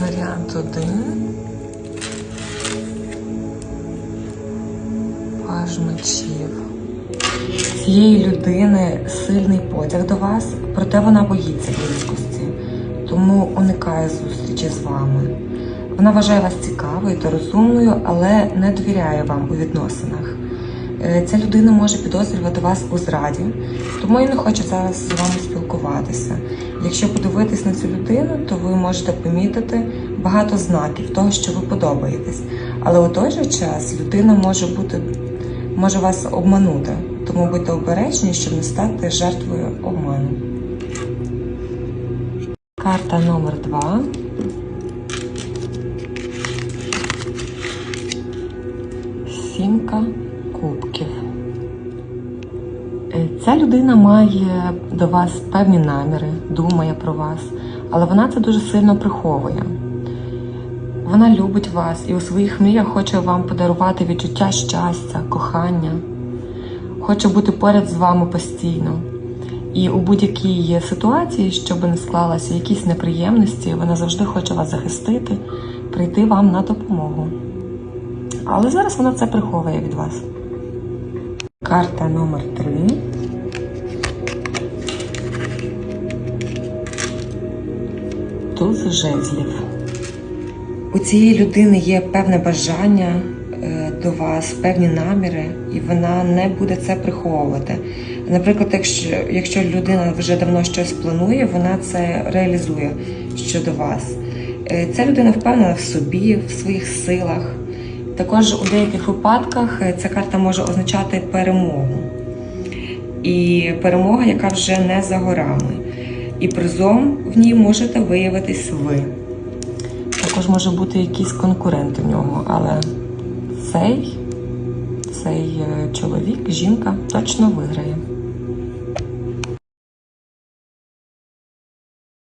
Варіант один. Паж мечів. Цієї людини сильний потяг до вас, проте вона боїться близькості, тому уникає зустрічі з вами. Вона вважає вас цікавою та розумною, але не довіряє вам у відносинах. Е, Ця людина може підозрювати вас у зраді, тому і не хоче зараз з вами спілкуватися. Якщо подивитись на цю людину, то ви можете помітити багато знаків того, що ви подобаєтесь. Але у той же час людина може бути може вас обманути, тому будьте обережні, щоб не стати жертвою обману. Карта номер два. Сімка Ця людина має до вас певні наміри, думає про вас, але вона це дуже сильно приховує. Вона любить вас і у своїх мріях хоче вам подарувати відчуття щастя, кохання, хоче бути поряд з вами постійно. І у будь-якій ситуації, щоб не склалася якісь неприємності, вона завжди хоче вас захистити, прийти вам на допомогу. Але зараз вона це приховує від вас. Карта номер 3 Туз жезлів. У цієї людини є певне бажання е, до вас, певні наміри, і вона не буде це приховувати. Наприклад, якщо, якщо людина вже давно щось планує, вона це реалізує щодо вас. Е, Ця людина впевнена в собі, в своїх силах. Також у деяких випадках е, ця карта може означати перемогу. І перемога, яка вже не за горами. І призом в ній можете виявитись ви. Також може бути якийсь конкурент в нього, але цей, цей е, чоловік, жінка точно виграє.